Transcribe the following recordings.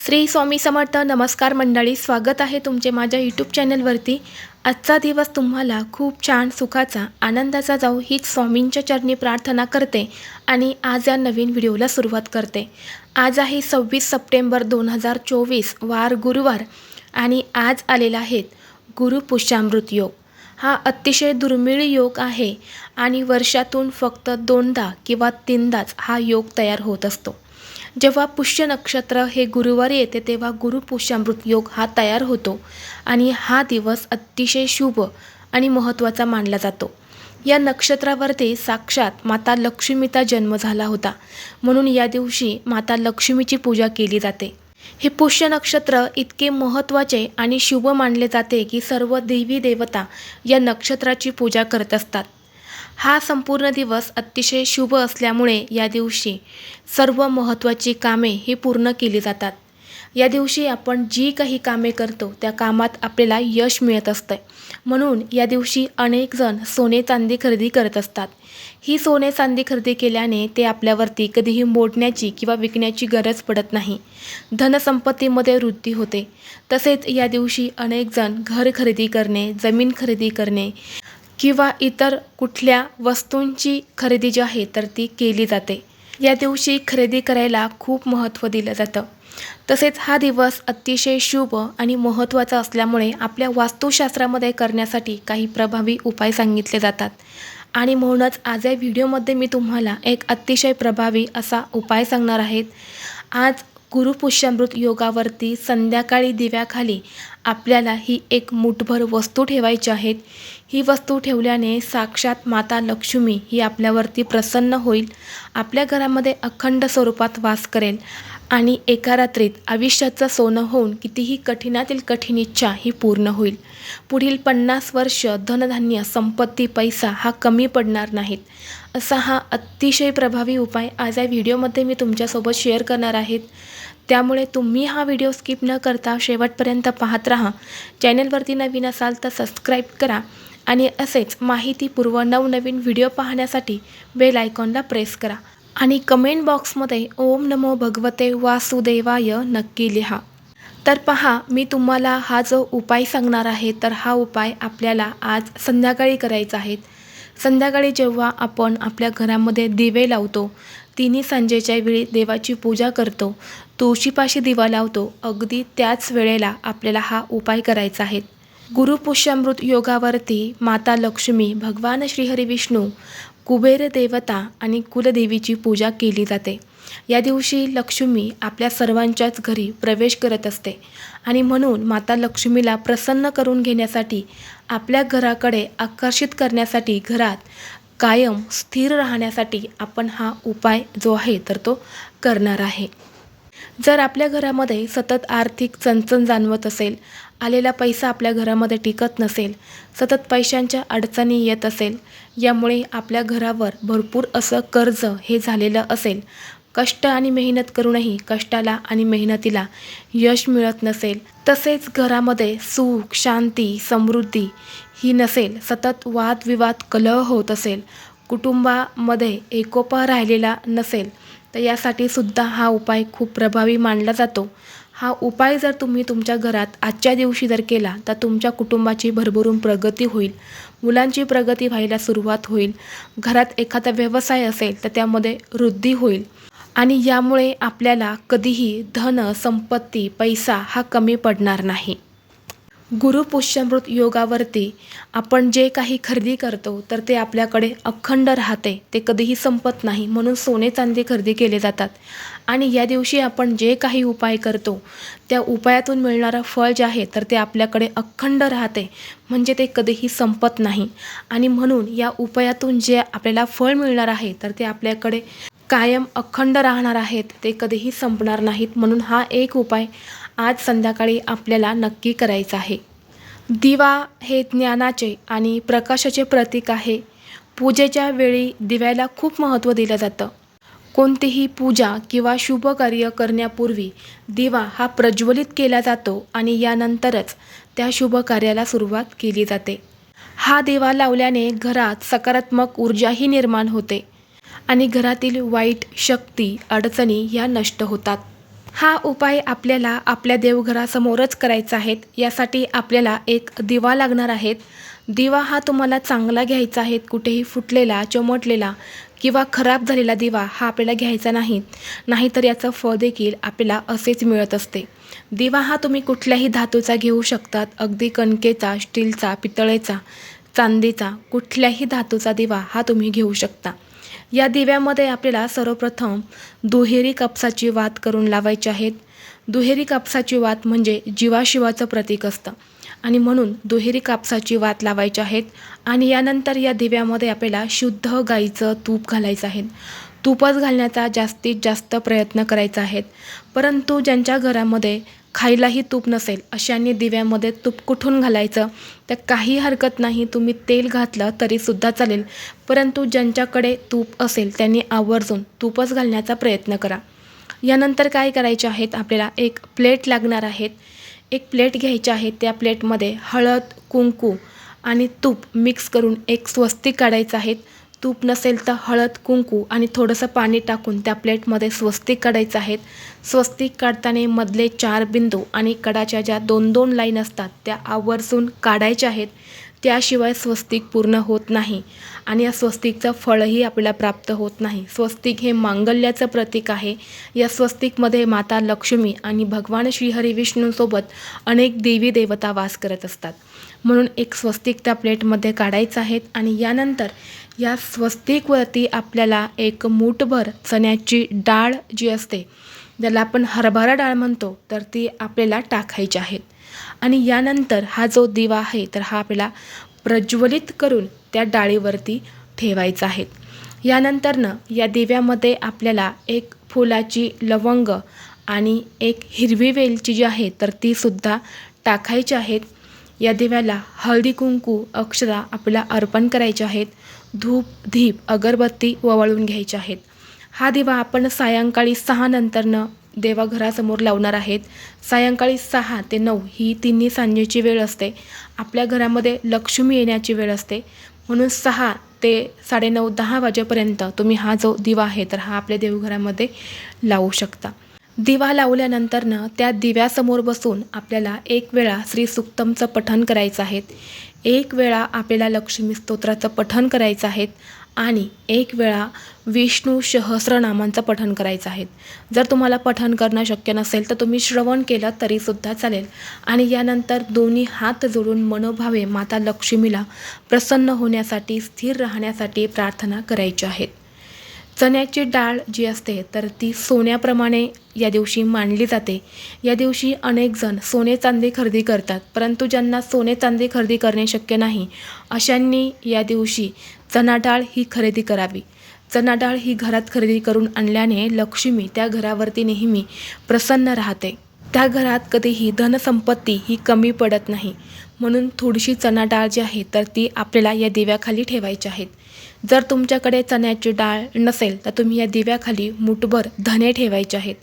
श्री स्वामी समर्थ नमस्कार मंडळी स्वागत आहे तुमचे माझ्या यूट्यूब चॅनलवरती. आजचा दिवस तुम्हाला खूप छान सुखाचा आनंदाचा जाऊ हीच स्वामींच्या चरणी प्रार्थना करते आणि आज या नवीन व्हिडिओला सुरुवात करते. आज आहे सव्वीस सप्टेंबर दोन हजार चोवीस वार गुरुवार आणि आज आलेला आहेत गुरुपुष्यामृत योग. हा अतिशय दुर्मिळ योग आहे आणि वर्षातून फक्त दोनदा किंवा तीनदाच हा योग तयार होत असतो. जेव्हा पुष्य नक्षत्र हे गुरुवारी येते तेव्हा गुरुपुष्यामृत योग हा तयार होतो. आणि हा दिवस अतिशय शुभ आणि महत्त्वाचा मानला जातो. या नक्षत्रावरती साक्षात माता लक्ष्मीचा जन्म झाला होता. म्हणून या दिवशी माता लक्ष्मीची पूजा केली जाते. हे पुष्य नक्षत्र इतके महत्त्वाचे आणि शुभ मानले जाते की सर्व देवी देवता या नक्षत्राची पूजा करत असतात. हा संपूर्ण दिवस अतिशय शुभ असल्यामुळे या दिवशी सर्व महत्त्वाची कामे ही पूर्ण केली जातात. या दिवशी आपण जी काही कामे करतो त्या कामात आपल्याला यश मिळत असतं. म्हणून या दिवशी अनेक जण सोने चांदी खरेदी करत असतात. ही सोने चांदी खरेदी केल्याने ते आपल्यावरती कधीही मोडण्याची किंवा विकण्याची गरज पडत नाही. धनसंपत्तीमध्ये वृद्धी होते. तसेच या दिवशी अनेक जण घर खरेदी करणे जमीन खरेदी करणे किंवा इतर कुठल्या वस्तूंची खरेदी जी आहे तर ती केली जाते. या दिवशी खरेदी करायला खूप महत्त्व दिलं जातं. तसेच हा दिवस अतिशय शुभ आणि महत्त्वाचा असल्यामुळे आपल्या वास्तुशास्त्रामध्ये करण्यासाठी काही प्रभावी उपाय सांगितले जातात. आणि म्हणूनच आज या व्हिडिओमध्ये मी तुम्हाला एक अतिशय प्रभावी असा उपाय सांगणार आहेत आज गुरुपुष्यामृत योगावरती संध्याकाळी दिव्याखाली आपल्याला ही एक मुठभर वस्तू ठेवायची आहेत. ही वस्तू ठेवल्याने साक्षात माता लक्ष्मी ही आपल्यावरती प्रसन्न होईल आपल्या घरामध्ये अखंड स्वरूपात वास करेल आणि एका रात्रीत आयुष्याचं सोनं होऊन कितीही कठीणातील कठीण इच्छा ही पूर्ण होईल. पुढील पन्नास वर्ष धनधान्य संपत्ती पैसा हा कमी पडणार नाहीत. असा हा अतिशय प्रभावी उपाय आज या व्हिडिओमध्ये मी तुमच्यासोबत शेअर करणार आहेत. त्यामुळे तुम्ही हा व्हिडिओ स्किप न करता शेवटपर्यंत पाहत राहा. चॅनलवरती नवीन असाल तर सबस्क्राईब करा आणि असेच माहितीपूर्व नवनवीन व्हिडिओ पाहण्यासाठी बेल आयकॉनला प्रेस करा. आणि कमेंट बॉक्समध्ये ओम नमो भगवते वासुदेवाय नक्की लिहा. तर पहा मी तुम्हाला हा जो उपाय सांगणार आहे तर हा उपाय आपल्याला आज संध्याकाळी करायचा आहे. संध्याकाळी जेव्हा आपण आपल्या घरामध्ये दिवे लावतो तिन्ही संजेच्या वेळी देवाची पूजा करतो तुळशीपाशी दिवा लावतो अगदी त्याच वेळेला आपल्याला हा उपाय करायचा आहे. गुरुपुष्यामृत योगावरती माता लक्ष्मी भगवान श्रीहरी विष्णू कुबेर देवता आणि कुलदेवीची पूजा केली जाते. या दिवशी लक्ष्मी आपल्या सर्वांच्याच घरी प्रवेश करत असते आणि म्हणून माता लक्ष्मीला प्रसन्न करून घेण्यासाठी आपल्या घराकडे आकर्षित करण्यासाठी घरात कायम स्थिर राहण्यासाठी आपण हा उपाय जो आहे तर तो करणार आहे. जर आपल्या घरामध्ये सतत आर्थिक चणचण जाणवत असेल आलेला पैसा आपल्या घरामध्ये टिकत नसेल सतत पैशांच्या अडचणी येत असेल यामुळे आपल्या घरावर भरपूर असं कर्ज हे झालेलं असेल कष्ट आणि मेहनत करूनही कष्टाला आणि मेहनतीला यश मिळत नसेल तसेच घरामध्ये सुख शांती समृद्धी ही नसेल सतत वादविवाद कलह होत असेल कुटुंबामध्ये एकोपा राहिलेला नसेल तर यासाठी सुद्धा हा उपाय खूप प्रभावी मानला जातो. हा उपाय जर तुम्ही तुमच्या घरात आजच्या दिवशी जर केला तर तुमच्या कुटुंबाची भरभरून प्रगती होईल मुलांची प्रगती व्हायला सुरुवात होईल घरात एखादा व्यवसाय असेल तर त्यामध्ये वृद्धी होईल. आणि यामुळे आपल्याला कधीही धन संपत्ती पैसा हा कमी पडणार नाही. गुरुपुष्यमृत योगावरती आपण जे काही खरेदी करतो तर ते आपल्याकडे अखंड राहते. ते कधीही संपत नाही म्हणून सोने चांदी खरेदी केले जातात. आणि या दिवशी आपण जे काही उपाय करतो त्या उपायातून मिळणारं फळ जे आहे तर ते आपल्याकडे अखंड राहते. म्हणजे ते कधीही संपत नाही. आणि म्हणून या उपायातून जे आपल्याला फळ मिळणार आहे तर ते आपल्याकडे कायम अखंड राहणार आहेत ते कधीही संपणार नाहीत म्हणून हा एक उपाय आज संध्याकाळी आपल्याला नक्की करायचा आहे. दिवा हे ज्ञानाचे आणि प्रकाशाचे प्रतीक आहे. पूजेच्या वेळी दिव्याला खूप महत्त्व दिलं जातं. कोणतीही पूजा किंवा शुभ कार्य करण्यापूर्वी दिवा हा प्रज्वलित केला जातो आणि यानंतरच त्या शुभ कार्याला सुरुवात केली जाते. हा दिवा लावल्याने घरात सकारात्मक ऊर्जाही निर्माण होते. आणि घरातील वाईट शक्ती अडचणी ह्या नष्ट होतात. हा उपाय आपल्याला आपल्या देवघरासमोरच करायचा आहे यासाठी आपल्याला एक दिवा लागणार आहेत. दिवा हा तुम्हाला चांगला घ्यायचा आहे कुठेही फुटलेला चमटलेला किंवा खराब झालेला दिवा हा आपल्याला घ्यायचा नाही. नाहीतर याचं फळ देखील आपल्याला असेच मिळत असते. दिवा हा तुम्ही कुठल्याही धातूचा घेऊ शकतात अगदी कणकेचा स्टीलचा पितळेचा चांदीचा कुठल्याही धातूचा दिवा हा तुम्ही घेऊ शकता. या दिव्यामध्ये आपल्याला सर्वप्रथम दुहेरी कापसाची वात करून लावायची आहेत. दुहेरी कापसाची वात म्हणजे जीवाशिवाचं प्रतीक असतं. आणि म्हणून दुहेरी कापसाची वात लावायची आहेत. आणि यानंतर या दिव्यामध्ये आपल्याला शुद्ध गाईचं तूप घालायचं आहे. तूपच घालण्याचा जास्तीत जास्त प्रयत्न करायचा आहे. परंतु ज्यांच्या घरामध्ये खायलाही तूप नसेल अशांनी दिव्यामध्ये तूप कुठून घालायचं? तर काही हरकत नाही तुम्ही तेल घातलं तरीसुद्धा चालेल. परंतु ज्यांच्याकडे तूप असेल त्यांनी आवर्जून तूपच घालण्याचा प्रयत्न करा. यानंतर काय करायचे आहेत? आपल्याला एक प्लेट लागणार आहेत. एक प्लेट घ्यायची आहे. त्या प्लेटमध्ये हळद कुंकू आणि तूप मिक्स करून एक स्वस्तिक काढायचं आहे. तूप नसेल तर हळद कुंकू आणि थोडंसं पाणी टाकून त्या प्लेटमध्ये स्वस्तिक काढायचं आहेत. स्वस्तिक काढताना मधले चार बिंदू आणि कडाच्या ज्या दोन दोन लाईन असतात त्या आवर्जून काढायच्या आहेत. त्याशिवाय स्वस्तिक पूर्ण होत नाही आणि या स्वस्तिकचं फळही आपल्याला प्राप्त होत नाही. स्वस्तिक हे मांगल्याचं प्रतीक आहे. या स्वस्तिकमध्ये माता लक्ष्मी आणि भगवान श्रीहरी विष्णूंसोबत अनेक देवी देवता वास करत असतात. म्हणून एक स्वस्तिक त्या प्लेटमध्ये काढायचं आहेत आणि यानंतर या स्वस्तिकवरती आपल्याला एक मूठभर चण्याची डाळ जी असते ज्याला आपण हरभरा डाळ म्हणतो तर ती आपल्याला टाकायची आहेत. आणि यानंतर हा जो दिवा आहे तर हा आपल्याला प्रज्वलित करून त्या डाळीवरती ठेवायचा आहे. यानंतरनं या दिव्यामध्ये आपल्याला एक फुलाची लवंग आणि एक हिरवी वेलची जी आहे तर तीसुद्धा टाकायची आहेत. या दिव्याला हळदी कुंकू अक्षरा आपल्याला अर्पण करायचे आहेत. धूप धीप अगरबत्ती ववळून घ्यायचे आहेत. हा दिवा आपण सायंकाळी सहा नंतरनं देवाघरासमोर लावणार आहेत. सायंकाळी सहा ते नऊ ही तिन्ही सांजेची वेळ असते. आपल्या घरामध्ये लक्ष्मी येण्याची वेळ असते. म्हणून सहा ते साडेनऊ दहा वाजेपर्यंत तुम्ही हा जो दिवा आहे तर हा आपल्या देवघरामध्ये लावू शकता. दिवा लावल्यानंतरनं त्या दिव्यासमोर बसून आपल्याला एक वेळा श्री सुक्तमचं पठण करायचं आहे. एक वेळा आपल्याला लक्ष्मी स्तोत्राचं पठण करायचं आहे आणि एक वेळा विष्णू सहस्रनामांचं पठण करायचं आहे. जर तुम्हाला पठण करणं शक्य नसेल तर तुम्ही श्रवण केलं तरीसुद्धा चालेल. आणि यानंतर दोन्ही हात जोडून मनोभावे माता लक्ष्मीला प्रसन्न होण्यासाठी स्थिर राहण्यासाठी प्रार्थना करायची आहेत चण्याची डाळ जी असते तर ती सोन्याप्रमाणे या दिवशी मानली जाते. या दिवशी अनेक जण सोने चांदी खरेदी करतात परंतु ज्यांना सोने चांदी खरेदी करणे शक्य नाही अशांनी या दिवशी चणा डाळ ही खरेदी करावी. चणा डाळ ही घरात खरेदी करून आणल्याने लक्ष्मी त्या घरावरती नेहमी प्रसन्न राहते. त्या घरात कधीही धनसंपत्ती ही कमी पडत नाही. म्हणून थोडीशी चणा डाळ जी आहे तर ती आपल्याला या दिव्याखाली ठेवायची आहेत जर तुमच्याकडे चण्याची डाळ नसेल तर तुम्ही या दिव्याखाली मुठभर धणे ठेवायचे आहेत.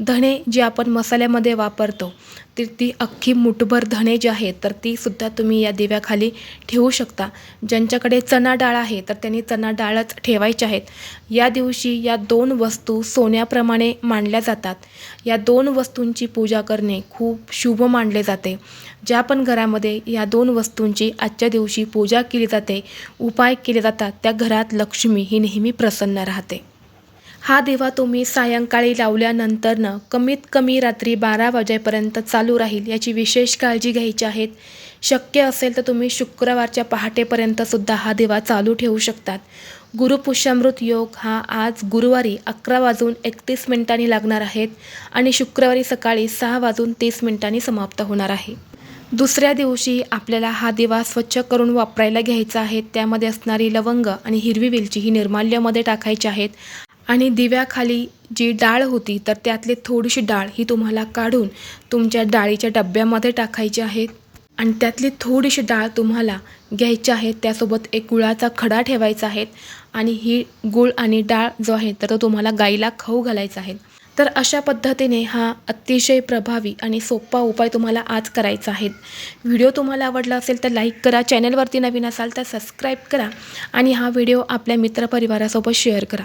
धणे जे आपण मसाल्यामध्ये वापरतो तर ती अख्खी मुठभर धणे जे आहेत तर ती सुद्धा तुम्ही या दिव्याखाली ठेवू शकता. ज्यांच्याकडे चणा डाळ आहे तर त्यांनी चणा डाळच ठेवायचे आहेत. या दिवशी या दोन वस्तू सोन्याप्रमाणे मांडल्या जातात. या दोन वस्तूंची पूजा करणे खूप शुभ मानले जाते. ज्या पण घरामध्ये या दोन वस्तूंची आजच्या दिवशी पूजा केली जाते उपाय केले जातात त्या घरात लक्ष्मी ही नेहमी प्रसन्न राहते. हा दिवा तुम्ही सायंकाळी लावल्यानंतरनं कमीत कमी रात्री बारा वाजेपर्यंत चालू राहील याची विशेष काळजी घ्यायची आहेत शक्य असेल तर तुम्ही शुक्रवारच्या पहाटेपर्यंतसुद्धा हा दिवा चालू ठेवू शकतात. गुरुपुष्यामृत योग हा आज गुरुवारी अकरा वाजून एकतीस मिनिटांनी लागणार आहेत आणि शुक्रवारी सकाळी सहा वाजून तीस मिनिटांनी समाप्त होणार आहे. दुसऱ्या दिवशी आपल्याला हा दिवा स्वच्छ करून वापरायला घ्यायचा आहे. त्यामध्ये असणारी लवंग आणि हिरवी वेलची ही निर्माल्यमध्ये टाकायची आहेत. आणि दिव्याखाली जी डाळ होती तर त्यातली थोडीशी डाळ ही तुम्हाला काढून तुमच्या डाळीच्या डब्यामध्ये टाकायची आहे. आणि त्यातली थोडीशी डाळ तुम्हाला घ्यायची आहे त्यासोबत एक गुळाचा खडा ठेवायचा आहे. आणि ही गुळ आणि डाळ जो आहे तर तो तुम्हाला गाईला खाऊ घालायचा आहे. तर अशा पद्धतीने हा अतिशय प्रभावी आणि सोपा उपाय तुम्हाला आज करायचा आहे. व्हिडिओ तुम्हाला आवडला असेल तर लाईक करा चॅनलवरती नवीन असाल तर सबस्क्राईब करा आणि हा व्हिडिओ आपल्या मित्रपरिवारासोबत शेअर करा.